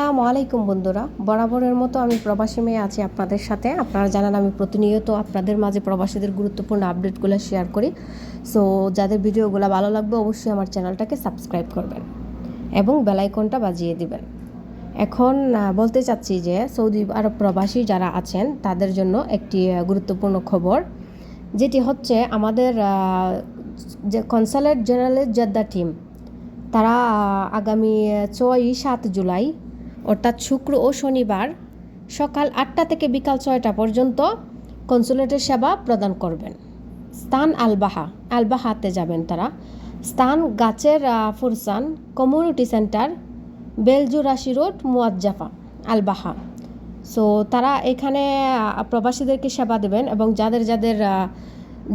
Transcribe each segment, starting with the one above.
আসসালামু আলাইকুম বন্ধুরা। বরাবরের মতো আমি প্রবাসী মেয়ে আছি আপনাদের সাথে। আপনারা জানেন আমি প্রতিনিয়ত আপনাদের মাঝে প্রবাসীদের গুরুত্বপূর্ণ আপডেটগুলো শেয়ার করি। সো যাদের ভিডিওগুলো ভালো লাগবে অবশ্যই আমার চ্যানেলটাকে সাবস্ক্রাইব করবেন এবং বেলাইকনটা বাজিয়ে দিবেন। এখন বলতে চাচ্ছি যে সৌদি আরব প্রবাসী যারা আছেন, তাদের জন্য একটি গুরুত্বপূর্ণ খবর। যেটি হচ্ছে আমাদের যে কনসালেট জেনারেলের জেদ্দা টিম তারা, আগামী ছয় সাত জুলাই অর্থাৎ শুক্র ও শনিবার সকাল আটটা থেকে বিকাল ছয়টা পর্যন্ত কনসুলেটের সেবা প্রদান করবেন। স্থান আলবাহা। আলবাহাতে যাবেন তারা। স্থান গাছের Fursan community centre, Baljurashi road, মুয়াজ্জাফা, Al Baha. So তারা এখানে প্রবাসীদেরকে সেবা দেবেন এবং যাদের যাদের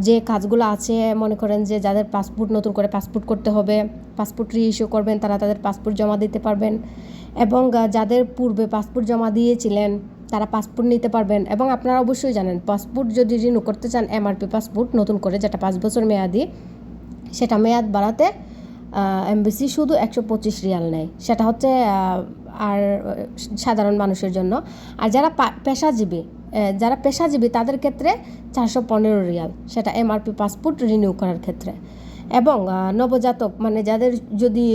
যে কাজগুলো আছে, মনে করেন যে যাদের পাসপোর্ট নতুন করে পাসপোর্ট করতে হবে পাসপোর্ট রি ইস্যু করবেন, তারা তাদের পাসপোর্ট জমা দিতে পারবেন এবং যাদের পূর্বে পাসপোর্ট জমা দিয়েছিলেন, তারা পাসপোর্ট নিতে পারবেন এবং আপনারা অবশ্যই জানেন পাসপোর্ট যদি রিনিউ করতে চান এমআরপি পাসপোর্ট নতুন করে যেটা পাঁচ বছর মেয়াদি, সেটা মেয়াদ বাড়াতে এমবিসি শুধু একশো পঁচিশ রিয়াল নেয়। সেটা হচ্ছে আর, সাধারণ মানুষের জন্য। আর যারা পেশাজীবী যারা পেশাজীবী, তাদের ক্ষেত্রে চারশো পনেরো রিয়াল। সেটা এমআরপি পাসপোর্ট রিনিউ করার ক্ষেত্রে। এবং নবজাতক মানে যাদের যদি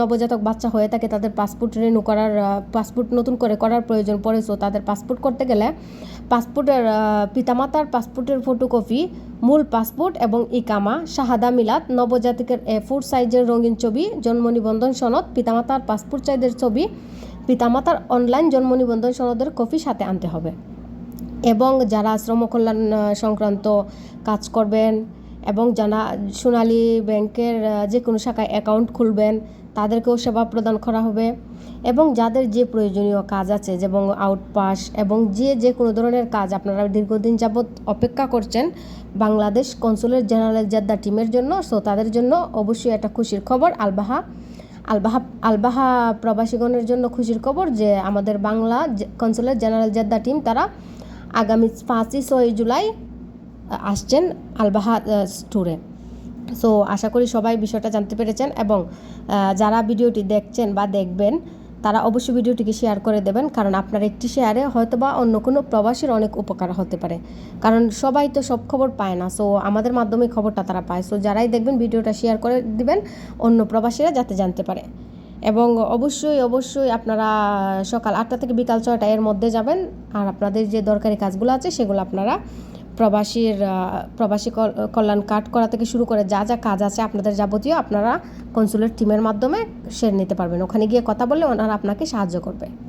নবজাতক বাচ্চা হয়ে থাকে, তাদের পাসপোর্ট রিনিউ করার পাসপোর্ট নতুন করে করার প্রয়োজন পড়ে, সো তাদের পাসপোর্ট করতে গেলে পাসপোর্টের পিতামাতার পাসপোর্টের ফটোকপি, মূল পাসপোর্ট এবং ইকামা, শাহাদা মিলাদ, নবজাতকের, এ ফোর সাইজের রঙিন ছবি, জন্ম নিবন্ধন সনদ, পিতামাতার পাসপোর্ট সাইজের ছবি, পিতামাতার অনলাইন জন্ম নিবন্ধন সনদের কপি সাথে আনতে হবে। এবং যারা শ্রম কল্যাণ সংক্রান্ত কাজ করবেন এবং যারা সোনালী ব্যাংকের যে কোনো শাখায় অ্যাকাউন্ট খুলবেন, তাদেরকেও সেবা প্রদান করা হবে। এবং যাদের যে প্রয়োজনীয় কাজ আছে, যেমন আউটপাস এবং যে যে কোনো ধরনের কাজ আপনারা দীর্ঘদিন যাবৎ অপেক্ষা করছেন বাংলাদেশ কনসুলেট জেনারেল জেদ্দা টিমের জন্য সো তাদের জন্য অবশ্যই একটা খুশির খবর। আলবাহা আলবাহা আলবাহা প্রবাসীগণের জন্য খুশির খবর যে আমাদের Bangla consulate general Jeddah team তারা আগামী পাঁচই ছয় জুলাই আসছেন আলবাহা স্টোরে সো আশা করি সবাই বিষয়টা জানতে পেরেছেন এবং যারা ভিডিওটি দেখছেন বা দেখবেন, তারা অবশ্যই ভিডিওটিকে শেয়ার করে দেবেন, কারণ আপনার একটি শেয়ারে হয়তো বা অন্য কোনো প্রবাসীর অনেক উপকার হতে পারে। কারণ সবাই তো সব খবর পায় না সো আমাদের মাধ্যমে খবরটা তারা পায়। সো যারাই দেখবেন, ভিডিওটা শেয়ার করে দিবেন, অন্য প্রবাসীরা যাতে জানতে পারে। এবং অবশ্যই অবশ্যই আপনারা সকাল আটটা থেকে বিকাল ছয়টা এর মধ্যে যাবেন। আর আপনাদের যে দরকারি কাজগুলো আছে, সেগুলো আপনারা প্রবাসীর প্রবাসী কল- কল্যাণ কার্ড করা থেকে শুরু করে যা যা কাজ আছে আপনাদের যাবতীয় আপনারা কনসুলেট টিমের মাধ্যমে সেরে নিতে পারবেন। ওখানে গিয়ে কথা বললে ওনারা আপনাকে সাহায্য করবে।